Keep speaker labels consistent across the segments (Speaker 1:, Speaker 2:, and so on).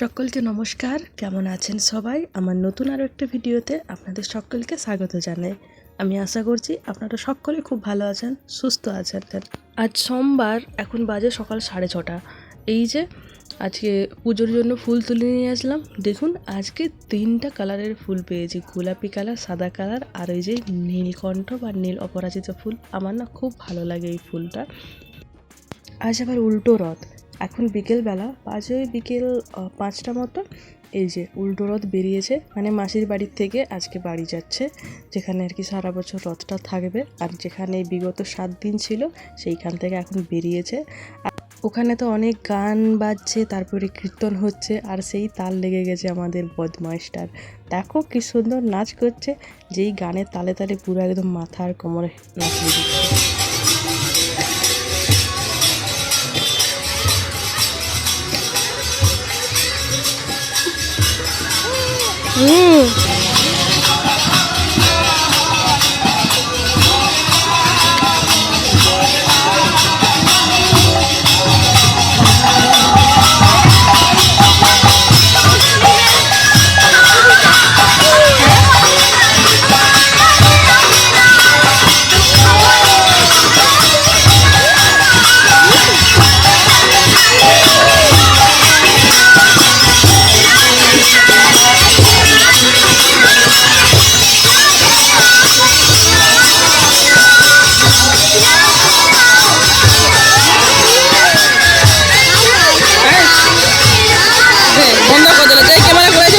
Speaker 1: সকলকে নমস্কার। কেমন আছেন সবাই? আমার নতুন আরও একটা ভিডিওতে আপনাদের সকলকে স্বাগত জানাই। আমি আশা করছি আপনারা সকলে খুব ভালো আছেন, সুস্থ আছেন। আজ সোমবার, এখন বাজে সকাল সাড়ে ছটা। এই যে, আজকে পুজোর জন্য ফুল তুলে নিয়ে আসলাম। দেখুন, আজকে তিনটা কালারের ফুল পেয়েছি। গোলাপি কালার, সাদা কালার আর এই যে নীলকণ্ঠ বা নীল অপরাজিত ফুল। আমার না খুব ভালো লাগে এই ফুলটা। আজ আবার উল্টো রথ। এখন বিকেলবেলা বাজে বিকেল পাঁচটা মতো এই যে উল্টো রথ বেরিয়েছে মানে মাসির বাড়ির থেকে আজকে বাড়ি যাচ্ছে, যেখানে আর কি সারা বছর রথটা থাকবে, আর যেখানে বিগত সাত দিন ছিল, সেইখান থেকে এখন বেরিয়েছে। ওখানে তো অনেক গান বাজছে, তারপরে কীর্তন হচ্ছে, আর সেই তাল লেগে গেছে আমাদের বদমাইশটার। দেখো কি সুন্দর নাচ করছে, যেই গানের তালে তালে পুরো একদম মাথার কোমরে নাচিয়ে দিচ্ছে।
Speaker 2: М -м -м.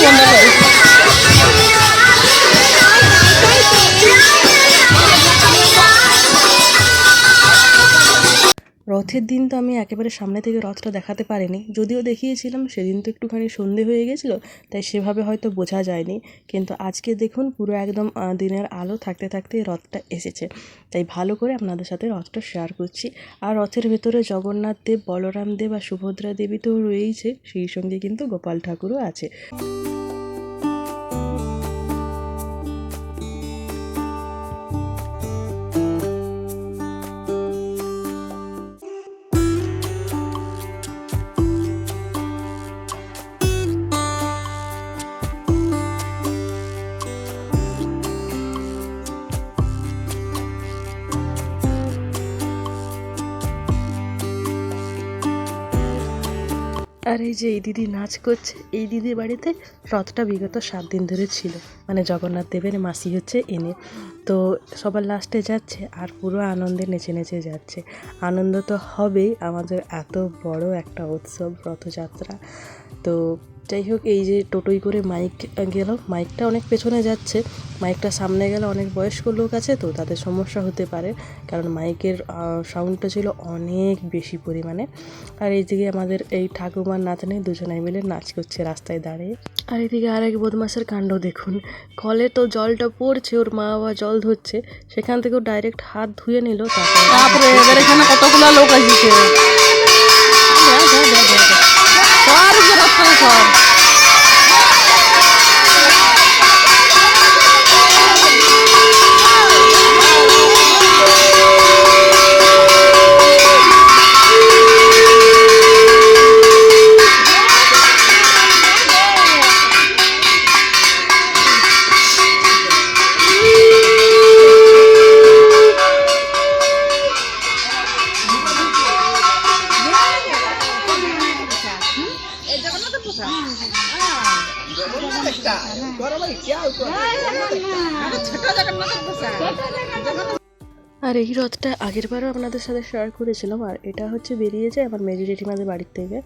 Speaker 2: ಬಂದಾಗ
Speaker 1: রথের দিন তো আমি একেবারে সামনে থেকে রথটা দেখাতে পারিনি। যদিও দেখিয়েছিলাম, সেদিন তো একটুখানি সন্ধে হয়ে গেছিল, তাই সেভাবে হয়তো বোঝা যায়নি। কিন্তু আজকে দেখুন, পুরো একদম দিনের আলো থাকতে থাকতে রথটা এসেছে। তাই ভালো করে আপনাদের সাথে রথটা শেয়ার করছি। আর রথের ভেতরে জগন্নাথ দেব, বলরাম দেব আর সুভদ্রা দেবী তো রয়েইছে, সেই সঙ্গে কিন্তু গোপাল ঠাকুরও আছে। আর এই যে এই দিদি নাচ করছে, এই দিদির বাড়িতে রথটা বিগত সাত দিন ধরে ছিল। মানে জগন্নাথ দেবের মাসি হচ্ছে এনে। তো সবার লাস্টে যাচ্ছে আর পুরো আনন্দে নেচে নেচে যাচ্ছে। আনন্দ তো হবেই, আমাদের এত বড় একটা উৎসব রথযাত্রা। তো যাই হোক এই যে টোটোই করে মাইক গেল। মাইকটা অনেক পেছনে যাচ্ছে। মাইকটা সামনে গেলে অনেক বয়স্ক লোক আছে তো তাদের সমস্যা হতে পারে। কারণ মাইকের সাউন্ডটা ছিল অনেক বেশি পরিমাণে। আর এইদিকে আমাদের এই ঠাকুমার নাতনি দুজনাই মিলে নাচ করছে রাস্তায় দাঁড়িয়ে। আর এদিকে আরেক বদমাসের কাণ্ড দেখুন। কলে তো জলটা পড়ছে ওর মা বাবা জল ধরছে। সেখান থেকেও ডাইরেক্ট হাত ধুয়ে নিল তারপরে
Speaker 2: এখানে কতগুলো লোক আসছে? Claro, geração, claro.
Speaker 1: আর এই রথটা আগের বারও আপনাদের সাথে শেয়ার করেছিলাম, আর এটা হচ্ছে বেরিয়েছে আমার মেজি জেঠিমাদের বাড়ির থেকে।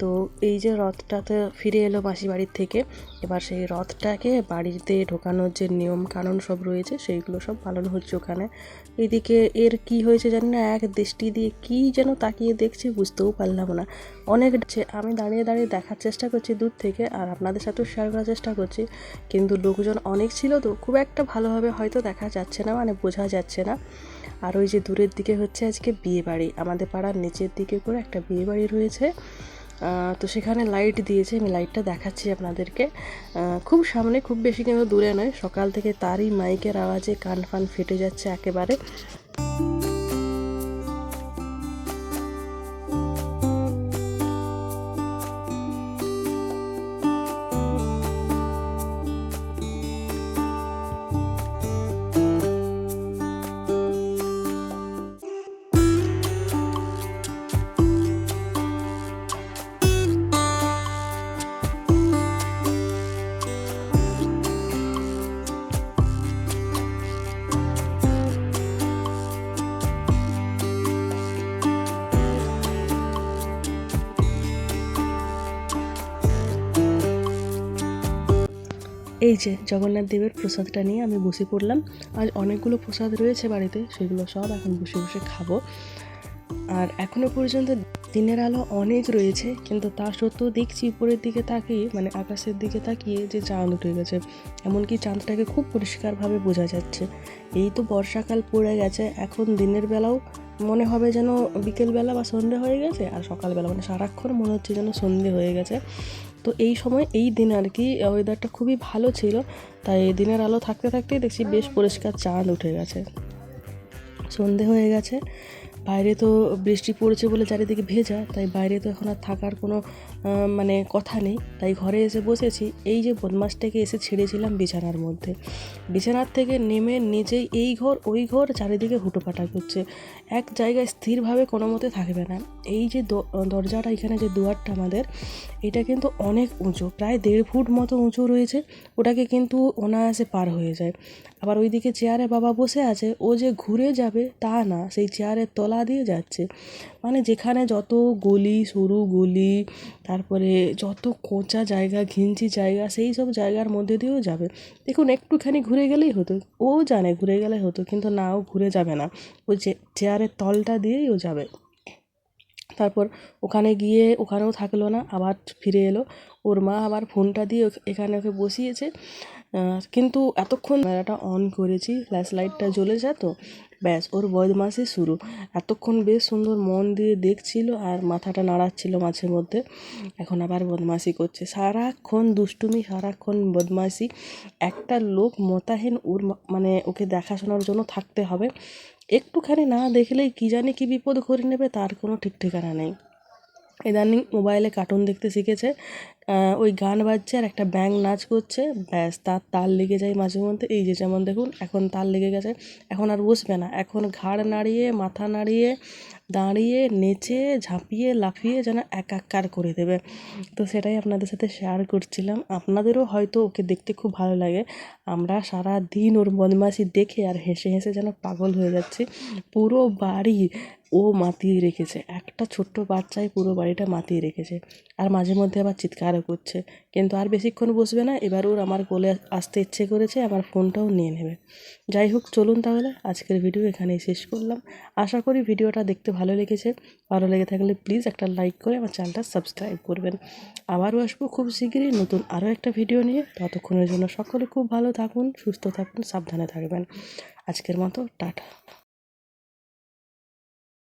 Speaker 1: তো এই যে রথটাতে ফিরে এলো মাসি বাড়ির থেকে, এবার সেই রথটাকে বাড়িতে ঢোকানোর যে নিয়ম কানুন সব রয়েছে, সেইগুলো সব পালন হচ্ছে ওখানে। এদিকে এর কি হয়েছে জানি না, এক দৃষ্টি দিয়ে কি যেন তাকিয়ে দেখছি, বুঝতেও পারলাম না। অনেক আমি দাঁড়িয়ে দাঁড়িয়ে দেখার চেষ্টা করছি দূর থেকে আর আপনাদের সাথেও শেয়ার করার চেষ্টা করছি। কিন্তু লোকজন অনেক ছিল তো খুব একটা ভালোভাবে হয়তো দেখা যাচ্ছে না মানে বোঝা যাচ্ছে না। আর ওই যে দূরের দিকে হচ্ছে আজকে বিয়ে বাড়ি। আমাদের পাড়ার নিচের দিকে করে একটা বিয়ে বাড়ি রয়েছে। তো সেখানে লাইট দিয়েছে, আমি লাইটটা দেখাচ্ছি আপনাদেরকে। খুব সামনে, খুব বেশি কিন্তু দূরে নয়। সকাল থেকে তারই মাইকের আওয়াজে কান ফান ফেটে যাচ্ছে একেবারে। এই যে জগন্নাথ দেবের প্রসাদটা নিয়ে আমি বসে পড়লাম। আজ অনেকগুলো প্রসাদ রয়েছে বাড়িতে, সেগুলো সব এখন বসে বসে খাব। আর এখনও পর্যন্ত দিনের আলো অনেক রয়েছে, কিন্তু তা সত্ত্বেও দেখছি উপরের দিকে তাকিয়ে মানে আকাশের দিকে তাকিয়ে যে চাঁদ উঠে গেছে। এমনকি চাঁদটাকে খুব পরিষ্কারভাবে বোঝা যাচ্ছে। এই তো বর্ষাকাল পড়ে গেছে, এখন দিনের বেলাও মনে হবে যেন বিকেলবেলা বা সন্ধে হয়ে গেছে, আর সকালবেলা মানে সারাক্ষণ মনে হচ্ছে যেন সন্ধে হয়ে গেছে। তো এই সময়, এই দিন আর কি ওয়েদারটা খুবই ভালো ছিল। তাই দিনের আলো থাকতে থাকতেই দেখছি বেশ পরিষ্কার চাঁদ উঠে গেছে। সন্ধে হয়ে গেছে। বাইরে তো বৃষ্টি পড়েছে বলে চারিদিকে ভেজা, তাই বাইরে তো এখন আর থাকার কোনো মানে কথা নেই। তাই ঘরে এসে বসেছি। এই যে বদমাসটাকে এসে ছেড়েছিলাম বিছানার মধ্যে। বিছানার থেকে নেমে নিজেই এই ঘর, ওই ঘর চারিদিকে হুটোপাটা করছে। এক জায়গায় স্থিরভাবে কোনো মতে থাকবে না। এই যে দরজাটা, এখানে যে দুয়ারটা আমাদের, এটা কিন্তু অনেক উঁচু। প্রায় দেড় ফুট মতো উঁচু রয়েছে। ওটাকে কিন্তু অনায়াসে পার হয়ে যায়। আবার ওইদিকে চেয়ারে বাবা বসে আছে। ও যে ঘুরে যাবে তা না। সেই চেয়ারের তলা দিয়ে যাচ্ছে। মানে যেখানে যত গলি, সরু গলি, তারপরে যত কোঁচা জায়গা, ঘিঞ্চি জায়গা, সেই সব জায়গার মধ্যে দিয়েও যাবে। দেখুন, একটুখানি ঘুরে গেলেই হতো। ও জানে ঘুরে গেলে হতো, কিন্তু না, ও ঘুরে যাবে না। ও চেয়ারের তলটা দিয়েই ও যাবে। তারপর ওখানে গিয়ে ওখানেও থাকল না, আবার ফিরে এলো। ওর মা আবার ফোনটা দিয়ে এখানে ওকে বসিয়েছে। কিন্তু এতক্ষণ ক্যামেরাটা অন করেছি ফ্ল্যাশ লাইটটা জ্বলে যা তো, ব্যাস, ওর বদমাসি শুরু। এতক্ষণ বেশ সুন্দর মন দিয়ে দেখছিল আর মাথাটা নাড়াচ্ছিল মাঝে মধ্যে। এখন আবার বদমাসি করছে। সারাক্ষণ দুষ্টুমি, সারাক্ষণ বদমাসি একটা লোক মোতাহেন ওর মানে ওকে দেখাশোনার জন্য থাকতে হবে। একটুখানি না দেখলেই কী জানি কী বিপদ করে নেবে, তার কোনো ঠিক ঠিকানা নেই। ইদানিং মোবাইলে কার্টুন দেখতে শিখেছে। ওই গান বাজছে আর একটা ব্যাং নাচ করছে। ব্যাস, তার তাল লেগে যায় মাঝে মধ্যে। এই যে যেমন দেখুন, এখন তাল লেগে গেছে। এখন আর বসবে না। এখন ঘাড় নাড়িয়ে, মাথা নাড়িয়ে, দাঁড়িয়ে, নেচে, ঝাঁপিয়ে, লাফিয়ে যেন একাকার করে দেবে। তো সেটাই আপনাদের সাথে শেয়ার করছিলাম। আপনাদেরও হয়তো ওকে দেখতে খুব ভালো লাগে। আমরা সারা দিন ওর বদমাশি দেখে আর হেসে হেসে যেন পাগল হয়ে যাচ্ছি। পুরো বাড়ি ও মাতিয়ে রেখেছে। একটা ছোট্ট বাচ্চাই পুরো বাড়িটা মাতিয়ে রেখেছে। আর মাঝে মধ্যে আবার চিৎকারও করছে। কিন্তু আর বেশিক্ষণ বসবে না। এবার ওর আমার কোলে আসতে ইচ্ছে করেছে, আমার ফোনটাও নিয়ে নেবে। যাই হোক, চলুন তাহলে। আজকের ভিডিও এখানেই শেষ করলাম। আশা করি ভিডিওটা দেখতে ভালো লেগেছে। ভালো লেগে থাকলে প্লিজ একটা লাইক করে আমার চ্যানেলটা সাবস্ক্রাইব করবেন। আবারও আসব খুব শীঘ্রই নতুন আরও একটা ভিডিও নিয়ে। ততক্ষণের জন্য সকলে খুব ভালো থাকুন, সুস্থ থাকুন, সাবধানে থাকবেন। আজকের মতো, টাটা।